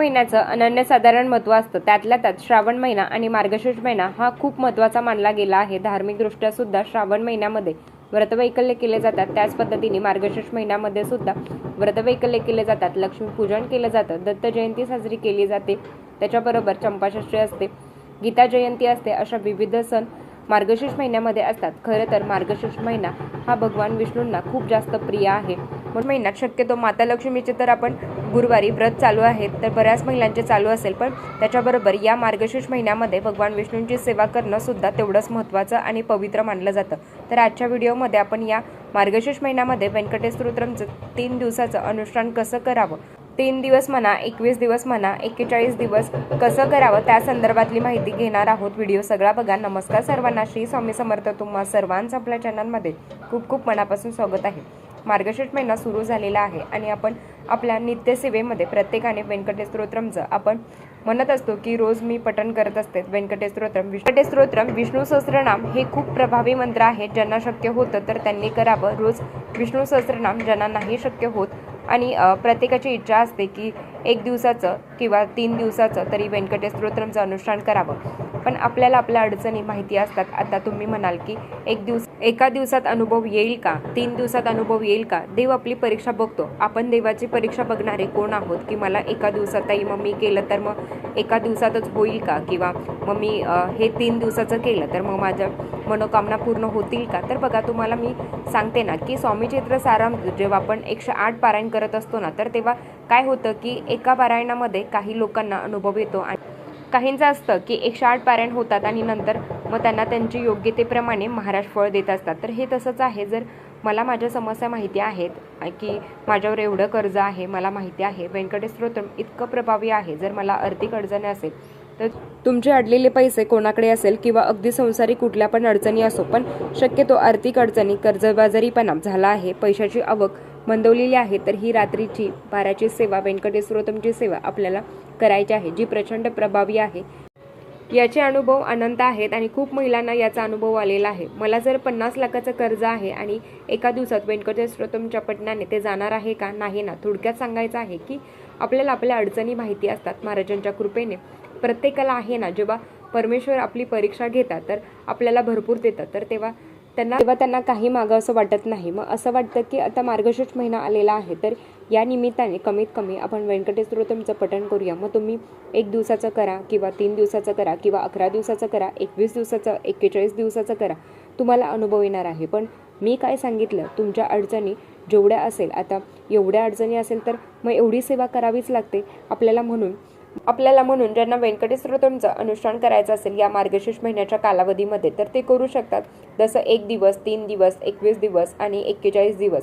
महिन्याचं अनन्यसाधारण महत्त्व असतं. त्यातल्या त्यात श्रावण महिना आणि मार्गशीर्ष महिना हा खूप महत्त्वाचा मानला गेला आहे. धार्मिकदृष्ट्या सुद्धा श्रावण महिन्यामध्ये व्रतवैकल्य केले जातात. त्याच पद्धतीने मार्गशीर्ष महिन्यामध्ये सुद्धा व्रतवैकल्य केले जातात. लक्ष्मीपूजन केलं जातं. दत्त जयंती साजरी केली जाते. त्याच्याबरोबर चंपाषष्ठी असते गीता जयंती असते अशा विविध सण मार्गशीर्ष महिन्यामध्ये असतात. खरं तर मार्गशीर्ष महिना हा भगवान विष्णूंना खूप जास्त प्रिय आहे. म्हणून महिन्यात. शक्यतो माता लक्ष्मीचे तर आपण गुरुवारी व्रत चालू आहेत तर बऱ्याच महिलांचे चालू असेल पण त्याच्याबरोबर या मार्गशीर्ष महिन्यामध्ये भगवान विष्णूंची सेवा करणं सुद्धा तेवढंच महत्त्वाचं आणि पवित्र मानलं जातं. तर आजच्या व्हिडिओमध्ये आपण या मार्गशीर्ष महिन्यामध्ये व्यंकटेश स्तोत्रमचं तीन दिवसाचं अनुष्ठान कसं करावं? तीन दिवस म्हणा एकवीस दिवस म्हणा एक्केचाळीस दिवस कसं करावं? त्या संदर्भातली माहिती घेणार आहोत व्हिडिओ सगळा बघा. नमस्कार सर्वांना. श्री स्वामी समर्थ तुम्हा सर्वांचं आपल्या चॅनलमध्ये खूप खूप मनापासून स्वागत आहे. मार्गशीर्ष महिना सुरू झालेला आहे आणि आपण आपल्या नित्यसेवेमध्ये प्रत्येकाने व्यंकटेश स्तोत्रमचं आपण म्हणत असतो की रोज मी पठण करत असते. व्यंकटेश स्तोत्रम व्यंकटेश स्तोत्रम विष्णू सहस्रनाम हे खूप प्रभावी मंत्र आहे. ज्यांना शक्य होतं तर त्यांनी करावं. रोज विष्णू सहस्रनाम ज्यांना नाही शक्य होत आणि प्रत्येकाची इच्छा असते की एक दिवसाचं किंवा तीन दिवसाचं तरी व्यंकटेश स्तोत्रमचं अनुष्ठान करावं. पण आपल्याला आपल्या अडचणी माहिती असतात. आता तुम्ही म्हणाल की एक दिवस एका दिवसात अनुभव येईल का? तीन दिवसात अनुभव येईल का? देव आपली परीक्षा बघतो. आपण देवाची परीक्षा बघणारे कोण आहोत? की मला एका दिवसातही मग मी केलं तर मग एका दिवसातच होईल का? किंवा मग मी हे तीन दिवसाचं केलं तर मग माझ्या मनोकामना पूर्ण होतील का? तर बघा तुम्हाला मी सांगते ना की स्वामी चित्र साराम जेव्हा आपण एकशे आठ पारायण करत असतो ना तर तेव्हा काय होतं की एका पारायणामध्ये काही लोकांना अनुभव येतो आणि काहींचं असतं की एकशे आठ पारायण होतात आणि नंतर मग त्यांना त्यांची योग्यतेप्रमाणे महाराज फळ देत असतात. तर हे तसंच आहे. जर मला माझ्या समस्या माहिती आहेत की माझ्यावर एवढं कर्ज आहे मला माहिती आहे व्यंकटेश इतकं प्रभावी आहे जर मला आर्थिक अडचणी असेल तर तुमचे अडलेले पैसे कोणाकडे असेल किंवा अगदी संसारी कुठल्या पण अडचणी असो पण शक्यतो आर्थिक अडचणी कर्जबाजारीपणा झाला आहे पैशाची आवक मंदवलेली आहे तर ही रात्रीची बाराची सेवा व्यंकटेश सेवा आपल्याला करायची आहे जी प्रचंड प्रभावी आहे. याचे अनुभव अनंत आहेत आणि खूप महिलांना याचा अनुभव आलेला आहे. मला जर पन्नास लाखाचं कर्ज आहे आणि एका दिवसात व्यंकटेश पटनाने ते जाणार आहे का? नाही ना. थोडक्यात सांगायचं आहे की आपल्याला आपल्या अडचणी माहिती असतात महाराजांच्या कृपेने. प्रत्येकाला आहे ना जेव्हा परमेश्वर आपली परीक्षा घेतात तर आपल्याला भरपूर देतात. तर तेव्हा त्यांना तेव्हा त्यांना काही मागं असं वाटत नाही. मग असं वाटतं की आता मार्गशीर्ष महिना आलेला आहे तर या निमित्ताने कमीत कमी आपण व्यंकटेश स्तोत्रमचं पठण करूया. मग तुम्ही एक दिवसाचं करा किंवा तीन दिवसाचं करा किंवा अकरा दिवसाचं करा एकवीस दिवसाचं एक्केचाळीस दिवसाचं करा. तुम्हाला अनुभव येणार आहे. पण मी काय सांगितलं? तुमच्या अडचणी जेवढ्या असेल आता एवढ्या अडचणी असेल तर मग एवढी सेवा करावीच लागते. आपल्याला म्हणून आपल्याला म्हणून ज्यांना व्यंकटेश स्तोत्रमचं अनुष्ठान करायचं असेल या मार्गशीर्ष महिन्याच्या कालावधीमध्ये तर ते करू शकतात. जसं एक दिवस तीन दिवस एकवीस दिवस आणि एक्केचाळीस दिवस.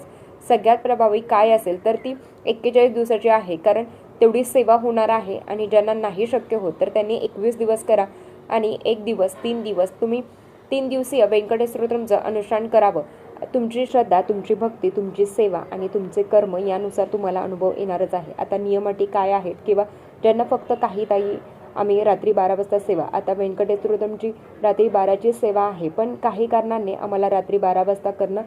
सगळ्यात प्रभावी काय असेल तर ती एक्केचाळीस दिवसाची आहे. कारण तेवढी सेवा होणार आहे आणि ज्यांना नाही शक्य होत तर त्यांनी एकवीस दिवस करा आणि एक दिवस तीन दिवस तुम्ही तीन दिवसीय व्यंकटेश स्तोत्रमचं अनुष्ठान करावं. तुमची श्रद्धा तुमची भक्ती तुमची सेवा आणि तुमचे कर्म यानुसार तुम्हाला अनुभव येणारच आहे. आता नियमाटी काय आहेत किंवा ज्यांना फक्त काही ताई आम्ही रात्री बारा वाजता सेवा आता व्यंकटेश रात्री बाराची सेवा आहे पण काही कारणाने आम्हाला रात्री बारा वाजता करणं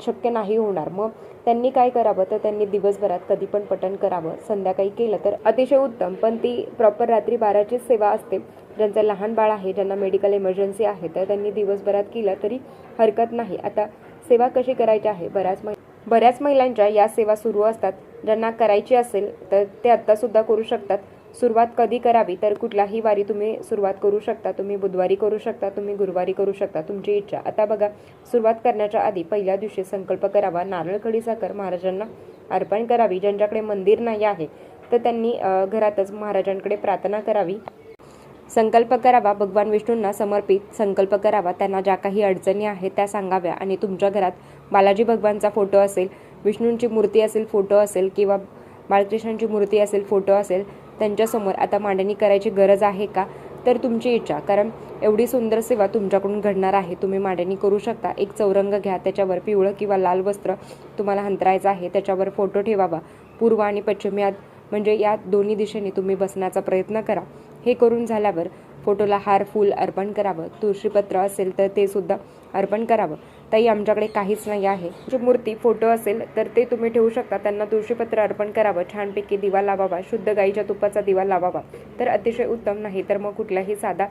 शक्य नाही होणार. मग त्यांनी काय करावं? तर त्यांनी दिवसभरात कधी पण पठण करावं. संध्याकाळी केलं तर अतिशय उत्तम पण ती प्रॉपर रात्री बाराचीच सेवा असते. ज्यांचं लहान बाळ आहे ज्यांना मेडिकल इमर्जन्सी आहे तर त्यांनी दिवसभरात केलं तरी हरकत नाही. आता सेवा कशी करायची आहे? बऱ्याच महि बऱ्याच महिलांच्या या सेवा सुरू असतात. ज्यांना करायची असेल तर ते आत्तासुद्धा करू शकतात. सुरुवात कधी करावी? तर कुठलाही वारी तुम्ही सुरुवात करू शकता. तुम्ही बुधवारी करू शकता तुम्ही गुरुवारी करू शकता तुमची इच्छा. आता बघा सुरुवात करण्याच्या आधी पहिल्या दिवशी संकल्प करावा. नारळ खडी साखर महाराजांना अर्पण करावी. ज्यांच्याकडे मंदिर नाही आहे तर त्यांनी घरातच महाराजांकडे प्रार्थना करावी. संकल्प करावा भगवान विष्णूंना समर्पित संकल्प करावा त्यांना ज्या काही अडचणी आहेत त्या सांगाव्या आणि तुमच्या घरात बालाजी भगवानचा फोटो असेल विष्णूंची मूर्ती असेल फोटो असेल किंवा बाळकृष्णांची मूर्ती असेल फोटो असेल त्यांच्यासमोर आता मांडणी करायची गरज आहे का? तर तुमची इच्छा कारण एवढी सुंदर सेवा तुमच्याकडून घडणार आहे. तुम्ही मांडणी करू शकता. एक चौरंग घ्या त्याच्यावर पिवळं किंवा लाल वस्त्र तुम्हाला हंतरायचं आहे. त्याच्यावर फोटो ठेवावा. पूर्व आणि पश्चिमेत म्हणजे या दोन्ही दिशेने तुम्ही बसण्याचा प्रयत्न करा. हे करून झाल्यावर फोटोला हार फूल अर्पण करावं. तुळशीपत्र असेल तर ते सुद्धा अर्पण करावं. ताई आमच्याकडे काहीच नाही आहे. जी मूर्ती फोटो असेल तर ते तुम्ही ठेवू शकता. त्यांना तुळशीपत्र अर्पण करावं. छानपैकी दिवा लावावा. शुद्ध गाईच्या तुपाचा दिवा लावावा. तर अतिशय उत्तम नाही तर मग कुठलाही साधा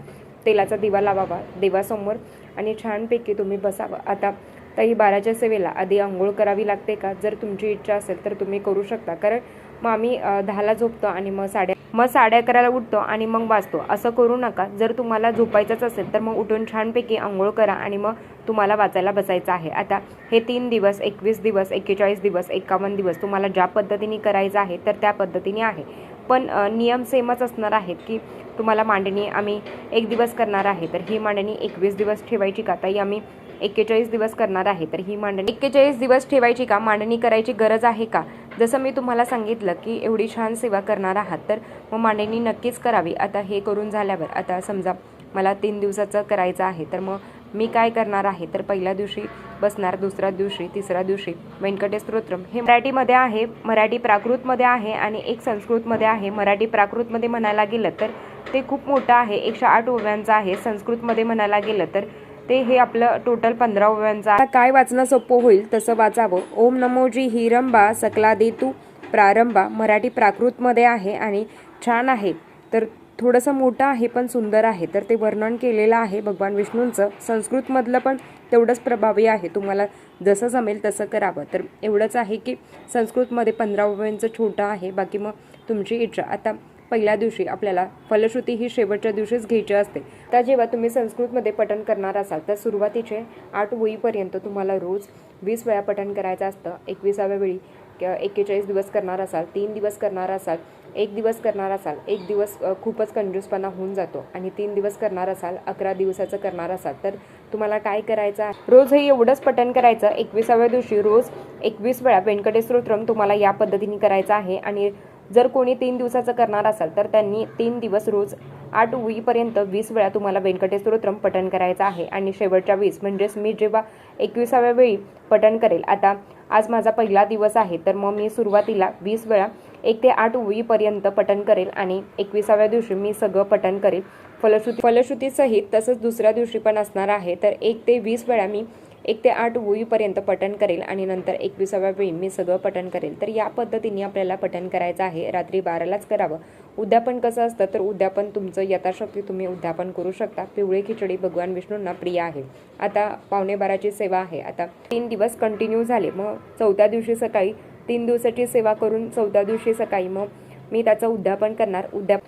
तेलाचा दिवा लावावा. देवासमोर आणि छानपैकी तुम्ही बसावं. आता ताई बाराच्या सेवेला आधी आंघोळ करावी लागते का? जर तुमची इच्छा असेल तर तुम्ही करू शकता. कारण मग आम्ही दहाला झोपतो आणि मग साड्या मग साड्या करायला उठतो आणि मग वाचतो असं करू नका. जर तुम्हाला झोपायचंच असेल तर मग उठून छानपैकी आंघोळ करा आणि मग तुम्हाला वाचायला बसायचं आहे. आता हे तीन दिवस एकवीस दिवस एक्केचाळीस दिवस एकावन्न दिवस तुम्हाला ज्या पद्धतीने करायचं आहे तर त्या पद्धतीने आहे. पण नियम सेमच असणार आहेत की तुम्हाला मांडणी आम्ही एक दिवस करणार आहे. तर ही मांडणी एकवीस दिवस ठेवायची का? ताई आम्ही एक्केचाळीस दिवस करणार आहे. तर ही मांडणी एक्केचाळीस दिवस ठेवायची का? मांडणी करायची गरज आहे का? जसं मी तुम्हाला सांगितलं की एवढी छान सेवा करणार आहात तर मग मांडणी नक्कीच करावी. आता हे करून झाल्यावर आता समजा मला तीन दिवसाचं करायचं आहे तर मग मी काय करणार आहे? तर पहिल्या दिवशी बसणार दुसऱ्या दिवशी तिसऱ्या दिवशी. व्यंकटेश स्तोत्रम हे मराठीमध्ये आहे मराठी प्राकृतमध्ये आहे आणि एक संस्कृतमध्ये आहे. मराठी प्राकृतमध्ये म्हणायला गेलं तर ते खूप मोठं आहे. एकशे आठ ओव्यांचं आहे. संस्कृतमध्ये म्हणायला गेलं तर ते हे आपलं टोटल पंधरा ओव्यांचं आता काय वाचणं सोपं होईल तसं वाचावं. ओम नमोजी हिरंबा सकला देतू प्रारंभा. मराठी प्राकृतमध्ये आहे आणि छान आहे. तर थोडंसं मोठं आहे पण सुंदर आहे. तर ते वर्णन केलेलं आहे भगवान विष्णूंचं. संस्कृतमधलं पण तेवढंच प्रभावी आहे. तुम्हाला जसं जमेल तसं करावं. तर एवढंच आहे की संस्कृतमध्ये पंधरा ओव्यांचं छोटं आहे. बाकी मग तुमची इच्छा. आता पहिल्या दिवशी आपल्याला फलश्रुती ही शेवटच्या दिवशीच घ्यायची असते. तर जेव्हा तुम्ही संस्कृतमध्ये पठण करणार असाल तर सुरुवातीचे आठ वहीपर्यंत तुम्हाला रोज वीस वेळा पठण करायचं असतं. एकविसाव्या वेळी एक्केचाळीस दिवस करणार असाल तीन दिवस करणार असाल एक दिवस करणार असाल एक दिवस खूपच कंजूसपणा होऊन जातो आणि तीन दिवस करणार असाल अकरा दिवसाचं करणार असाल तर तुम्हाला काय करायचं आहे? रोज हे एवढंच पठण करायचं. एकविसाव्या दिवशी रोज एकवीस वेळा व्यंकटेश स्तोत्रम तुम्हाला या पद्धतीने करायचं आहे आणि जर कोणी तीन दिवसाचं करणार असाल तर त्यांनी तीन दिवस रोज आठ उईपर्यंत वीस वेळा तुम्हाला व्यंकटेश पठण करायचं आहे. आणि शेवटच्या वीस म्हणजेच मी जेव्हा एकविसाव्या वेळी पठण करेल आता आज माझा पहिला दिवस आहे तर मग मी सुरुवातीला वीस वेळा एक ते आठ उईपर्यंत पठण करेल आणि एकविसाव्या दिवशी मी सगळं पठण करेल. फलश्रुती फलश्रुतीसहित तसंच दुसऱ्या दिवशी पण असणार आहे तर एक ते वीस वेळा मी एक ते आठ पर्यंत पठण करेल आणि नंतर एकविसाव्या वेळी मी सगळं पठण करेल. तर या पद्धतीने आपल्याला पठण करायचं आहे. रात्री बारालाच करावं. उद्यापन कसं असतं? तर उद्यापन तुमचं यथाशक्ती तुम्ही उद्यापन करू शकता. पिवळी खिचडी भगवान विष्णूंना प्रिय आहे. आता पावणे बाराची सेवा आहे. आता तीन दिवस कंटिन्यू झाले. मग चौथ्या दिवशी सकाळी तीन दिवसाची सेवा करून चौथ्या दिवशी सकाळी मग मी त्याचं उद्यापन करणार. उद्याप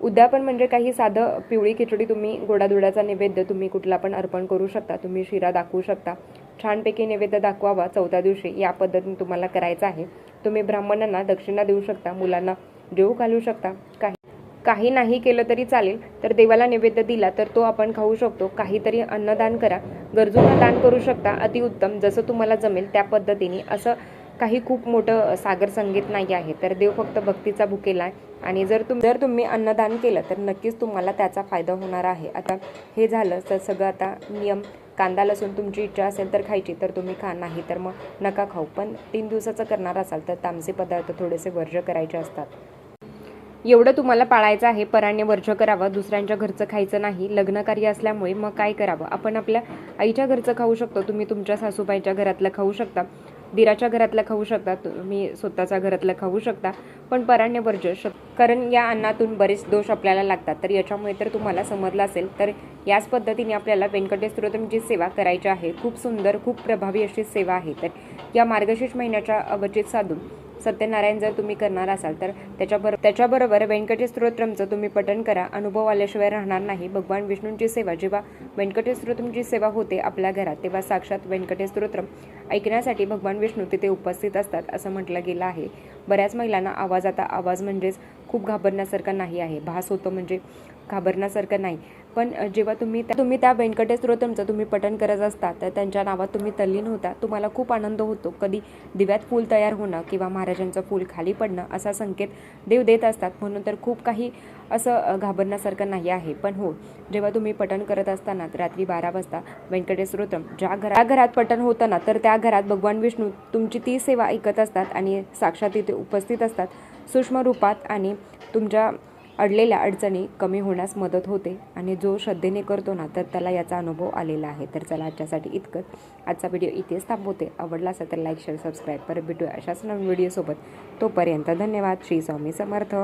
उद्यापन म्हणजे काही साधं पिवळी खिचडी तुम्ही गोडाधुड्याचा नैवेद्य तुम्ही कुठला पण अर्पण करू शकता. तुम्ही शिरा दाखवू शकता. छानपैकी नैवेद्य दाखवावा चौथ्या दिवशी. या पद्धतीने तुम्हाला करायचं आहे. तुम्ही ब्राह्मणांना दक्षिणा देऊ शकता. मुलांना देऊ घालू शकता. काही काही नाही केलं तरी चालेल. तर देवाला नैवेद्य दिला तर तो आपण खाऊ शकतो. काहीतरी अन्नदान करा. गरजूंना दान करू शकता. अतिउत्तम. जसं तुम्हाला जमेल त्या पद्धतीने. असं काही खूप मोठं सागर संगीत नाही आहे. तर देव फक्त भक्तीचा भुकेला आहे. आणि जर तुम जर तुम्ही अन्नदान केलं तर नक्कीच तुम्हाला त्याचा फायदा होणार आहे. आता हे झालं तर सगळं आता नियम कांदा लसूण तुमची इच्छा असेल तर खायची तर तुम्ही खा. नाही तर मग नका खाऊ. पण तीन दिवसाचं करणार असाल तर तामसे पदार्थ थोडेसे वर्ज करायचे असतात. एवढं तुम्हाला पाळायचं आहे पराने वर्ज करावं दुसऱ्यांच्या घरचं खायचं नाही लग्नकार्य असल्यामुळे मग काय करावं? आपण आपल्या आईच्या घरचं खाऊ शकतो तुम्ही तुमच्या सासूबाईच्या घरातलं खाऊ शकता. दिराच्या घरातलं खाऊ शकता तुम्ही स्वतःच्या घरातलं खाऊ शकता पण पराण्य वर्ज शक कारण या अन्नातून बरेच दोष आपल्याला लागतात. तर याच्यामुळे तर तुम्हाला समजलं असेल तर याच पद्धतीने आपल्याला व्यंकटेश स्तोत्रमची सेवा करायची आहे खूप सुंदर खूप प्रभावी अशी सेवा आहे. तर या मार्गशीर्ष महिन्याच्या अवचित साधून सत्यनारायण जर तुम्ही करणार असाल तर त्याच्याबरोबर त्याच्याबरोबर व्यंकटेश स्तोत्रमचं तुम्ही पठण करा. अनुभव आल्याशिवाय राहणार नाही. भगवान विष्णूंची सेवा जेव्हा व्यंकटेश स्तोत्रमची सेवा होते आपल्या घरात तेव्हा साक्षात व्यंकटेश स्तोत्रम ऐकण्यासाठी भगवान विष्णू तिथे उपस्थित असतात असं म्हटलं गेलं आहे. बऱ्याच महिलांना आवाज आता आवाज म्हणजेच खूप घाबरण्यासारखा नाही आहे. भास होतो म्हणजे घाबरण्यासारखं नाही. पण जेव्हा तुम्ही त्या- तुम्ही त्या व्यंकटेश स्तोत्रमचं तुम्ही पठण करत असता तर त्यांच्या नावात तुम्ही तल्लीन होता. तुम्हाला खूप आनंद होतो कधी दिव्यात फूल तयार होणं किंवा महाराजांचं फूल खाली पडणं असा संकेत देव देत असतात. म्हणून तर खूप काही असं घाबरण्यासारखं नाही आहे. पण हो जेव्हा तुम्ही पठण करत असताना रात्री बारा वाजता व्यंकटेश स्तोत्रम ज्या घरा घरात पठण होतं ना तर त्या घरात भगवान विष्णू तुमची ती सेवा ऐकत असतात आणि साक्षात तिथे उपस्थित असतात. सूक्ष्म रूपात आणि तुमच्या अडलेल्या अडचणी कमी होण्यास मदत होते आणि जो श्रद्धेने करतो ना तर त्याला याचा अनुभव आलेला आहे. तर चला आजच्यासाठी इतकंच. आजचा व्हिडिओ इथेच थांबवते. आवडला असेल तर लाईक शेअर सबस्क्राईब परत भेटूया अशाच नवीन व्हिडिओसोबत तोपर्यंत धन्यवाद. श्री स्वामी समर्थ.